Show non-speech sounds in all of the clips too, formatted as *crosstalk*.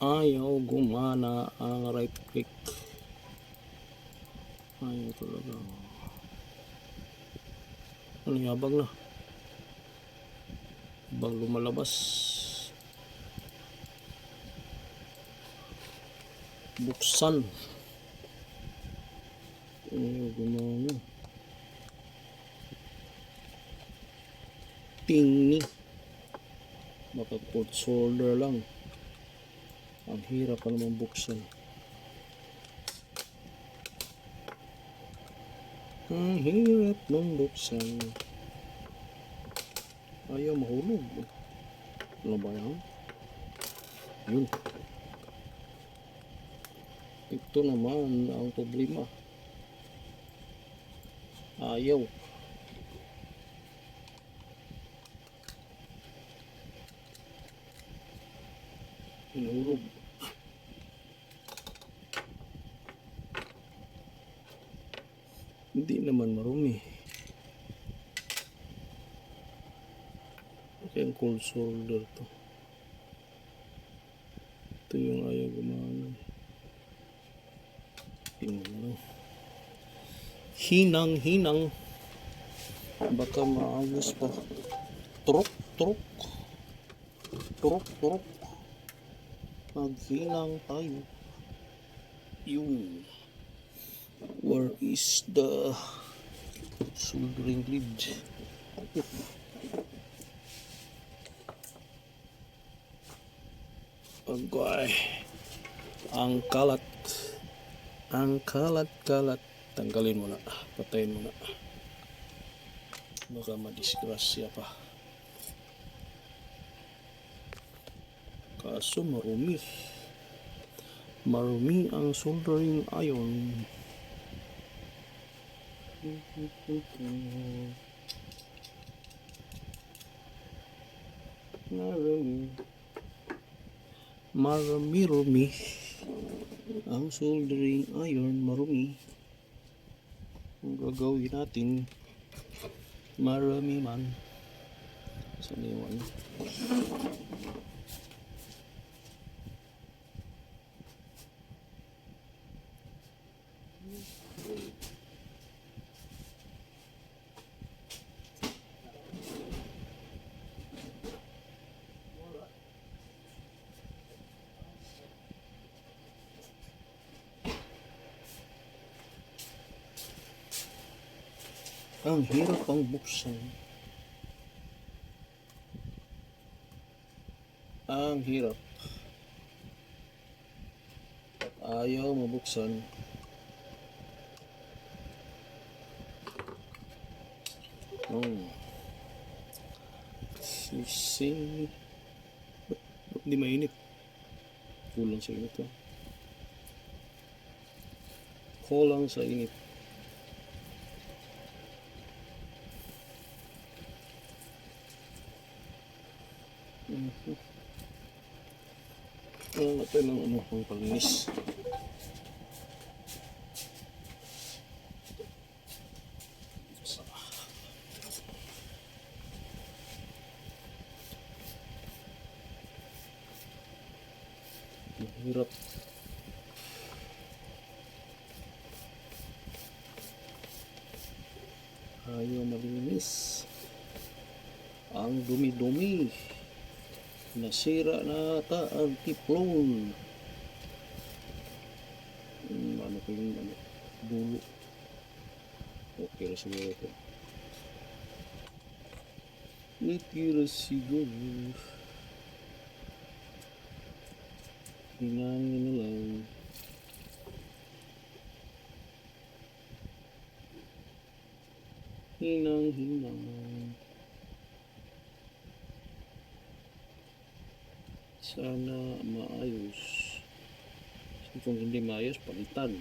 ayaw gumana ang right click. Ayaw talaga. Ano yabang na. Bang lumalabas. Buksan. Ayaw gumana. Tingni baka put shoulder lang ang hirap pa naman buksan. Ang hirap ng buksan. Ayaw mahulog. Ano ba yan? Yun. Ito naman ang problema. Ayaw Hinurog. Hindi naman marumi. Okay, ang cold shoulder to. Ito yung ayaw gumana. Mo. Hinang, hinang. Baka maayos pa. Turok, turok. Turok, turok. Maghinang tayo. Yung. Where is the soldering lead? Agay. Ang kalat. Ang kalat-kalat. Tanggalin mo na. Patayin mo na. Baka madisgrasya pa. Kaso marumi. Marumi ang soldering iron. Marumi. Marumi-rumi. Ang soldering iron marumi. Ang gagawin natin marami man. Saan yung Ang hirap ang buksan. Ang hirap. Ayaw mabuksan. Oh. Sising. Ba't ba't Hindi mainit. Kulang sa init. ah. Kulang sa init. Ano natin ng ano, ang palinis. Mahirap. Ayaw malinis. Ang dumi-dumi. Nasira na ata ang tiplon. Hmm, ano ko yung ano, dulo. Okay na siguro ito. Natira siguro. Hinangin na lang. Hinang, hinang. Sana maayos. Kasi kung hindi maayos, palitan.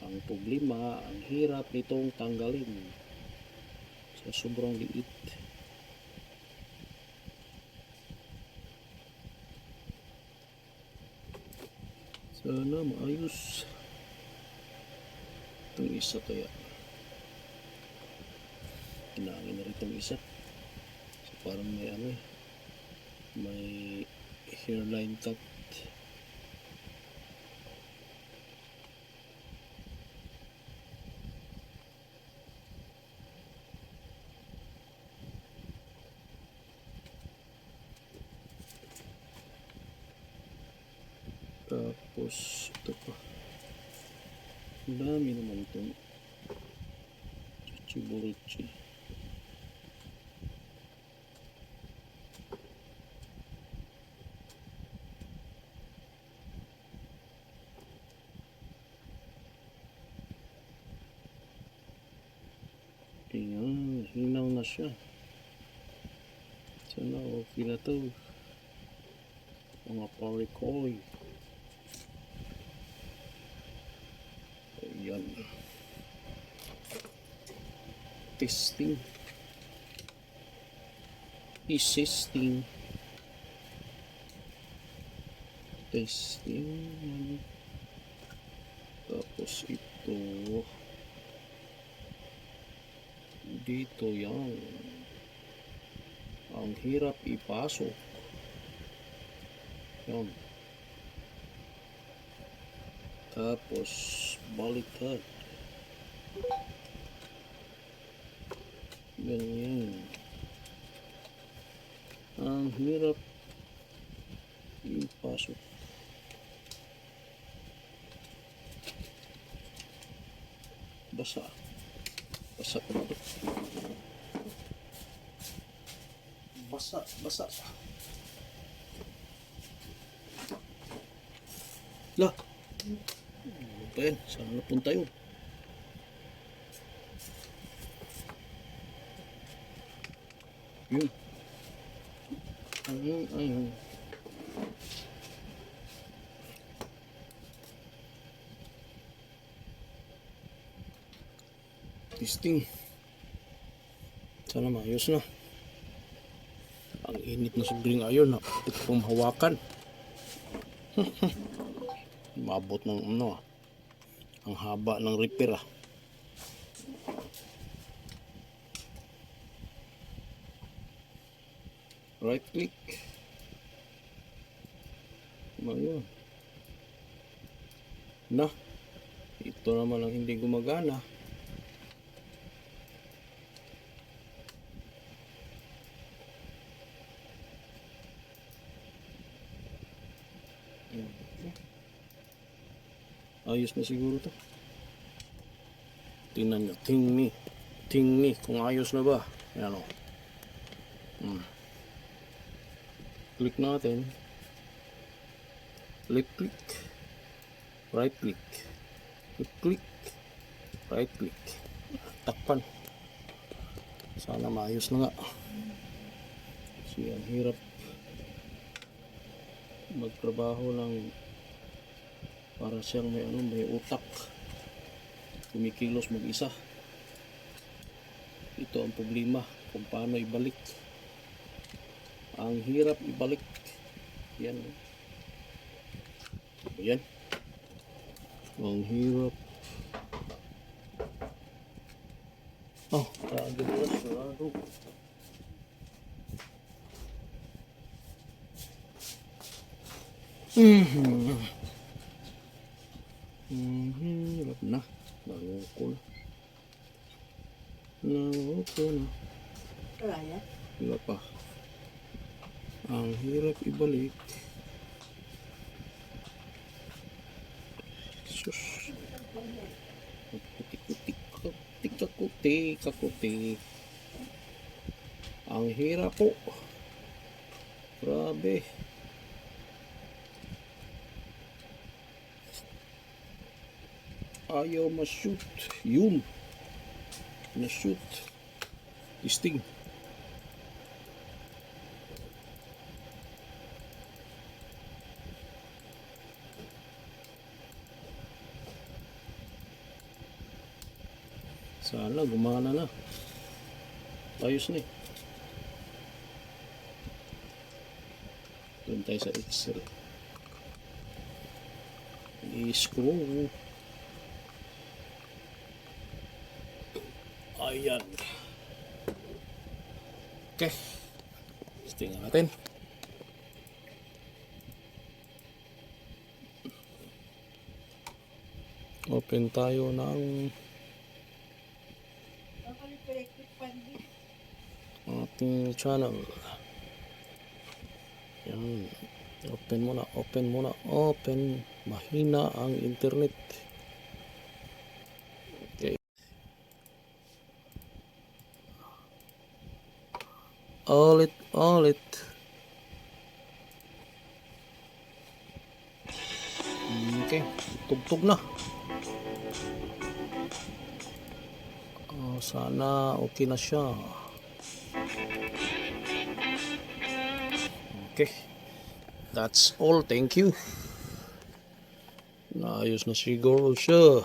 Ang problema, ang hirap nitong tanggalin sa sobrang liit. Sana maayos. Itong isa kaya. Kinaangin na rin itong isa. So, parang may ano eh may hairline top tapos ito pa. Dami naman itong chichiburichi siya. Sana okay na to. Mga parikoy. Ayan. Testing. Isisting. Testing. Tapos ito. Dito yan. Ang hirap ipasok. Yan. Tapos, baliktad. Ganyan. Ang hirap ipasok. Basa. Basa. Basa, basa. Lah. Ano ba yan? Saan napunta yun? Yun. Ayun, ayun. Testing. Sana maayos na. Ang init na sobring ayon. Napit kong hawakan. *laughs* Maabot ng ano ah. Ang haba ng repair ah. Right click. Ayun. Na. Ito naman ang hindi gumagana. Ayos na siguro to. Tingnan nyo. Tingni. Tingni. Kung ayos na ba. Yan o. Hmm. Click natin. Left click. Right click. Left click. Right click. Takpan. Sana maayos na nga. Kasi ang hirap magtrabaho ng para siyang may ano may utak. Kumikilos mag-isa. Ito ang problema kung paano ibalik. Ang hirap ibalik. Yan. Yan. Ang hirap. Oh sarado na sarado Mhm. Hirap na. Naloko na. Naloko na. Kaya? Wala pa. Ang hirap ibalik. Sus. Kuti-kuti, kuti, kakuti, kakuti. Ang hirap po. Grabe. Ayaw ma-shoot. Yun. Na-shoot. Testing. Sana gumana na. Ayos na eh. Doon tayo sa Excel. I-scroll. Ayan. Okay. Tingnan natin. Open tayo ng ating channel. Yan. Open muna, open muna, open. Mahina ang internet. Okay. Ulit, ulit. Okay, tugtog na. Oh, sana okay na siya. Okay. That's all. Thank you. Naayos na siguro siya.